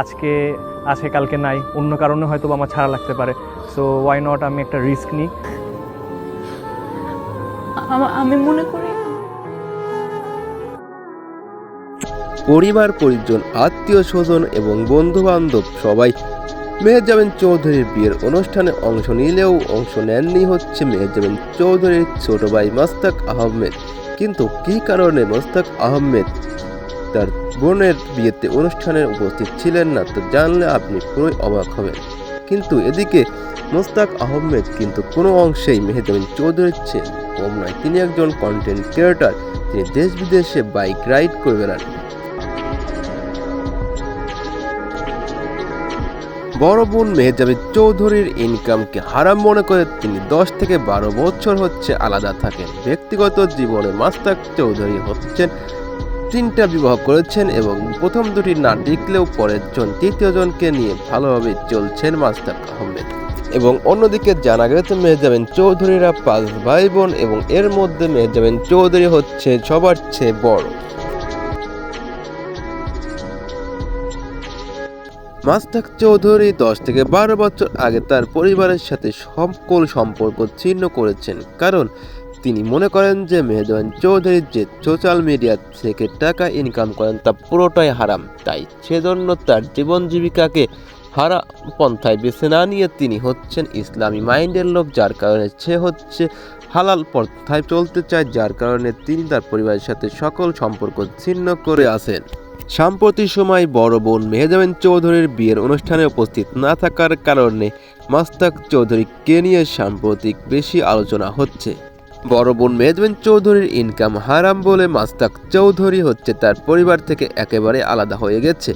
আজকে আছে কালকে নাই। অন্য কারণে হয়তো আমার ছাড়া লাগতে পারে। সো ওয়াই নট আমি একটা রিস্ক নিই। আমি মনে করি পরিবার পরিজন আত্মীয় স্বজন এবং বন্ধু বান্ধব সবাই মেহজাবিন চৌধুরীর বিয়ের অনুষ্ঠানে অংশ নিলেও অংশ নেননি হচ্ছে মেহজাবিন চৌধুরীর ছোট ভাই মাস্তাক আহমেদ। কিন্তু কী কারণে মাস্তাক আহমেদ তার বোনের বিয়েতে অনুষ্ঠানে উপস্থিত ছিলেন না, তো জানলে আপনি পুরোই অবাক হবেন। কিন্তু এদিকে মোস্তাক আহমেদ কিন্তু কোনো অংশেই মেহজাবিন চৌধুরীর চেয়ে কম নয়। তিনি একজন কন্টেন্ট ক্রিয়েটার তিনি দেশ বিদেশে বাইক রাইড করে বেড়ান। বড় বোন মেহজাবিদ চৌধুরীর ইনকামকে হারাম মনে করে তিনি দশ থেকে বারো বছর হচ্ছে আলাদা থাকেন। ব্যক্তিগত জীবনে মাস্তাক চৌধুরী হচ্ছেন তিনটা বিবাহ করেছেন এবং প্রথম দুটি না টিকলেও পরের জন তৃতীয় জনকে নিয়ে ভালোভাবে চলছেন মাস্তাক আহমেদ। এবং অন্যদিকে জানা গেছে, মেহজাবিন চৌধুরীরা পাঁচ ভাই বোন এবং এর মধ্যে মেহজাবিন চৌধুরী হচ্ছে সবার চেয়ে বড়। মাস্তাক চৌধুরী দশ থেকে বারো বছর আগে তার পরিবারের সাথে সকল সম্পর্ক ছিন্ন করেছেন। কারণ তিনি মনে করেন যে মেহজাবিন চৌধুরী যে সোশ্যাল মিডিয়া থেকে টাকা ইনকাম করেন তা পুরোটাই হারাম। তাই সেজন্য তার জীবন জীবিকাকে হারা পন্থায় বেছে না নিয়ে তিনি হচ্ছেন ইসলামী মাইন্ডের লোক, যার কারণে সে হচ্ছে হালাল পন্থায় চলতে চায়, যার কারণে তিনি তার পরিবারের সাথে সকল সম্পর্ক ছিন্ন করে আসেন সাম্প্রতি সময় বড় বোন মেহজাবিন চৌধুরীর বিয়ের অনুষ্ঠানে উপস্থিত না থাকার কারণে মাস্তাক চৌধুরীকে নিয়ে সাম্প্রতিক বেশি আলোচনা হচ্ছে। বড় বোন মেহজাবিন চৌধুরীর ইনকাম হারাম বলে মাস্তাক চৌধুরী হচ্ছে তার পরিবার থেকে একেবারে আলাদা হয়ে গেছে।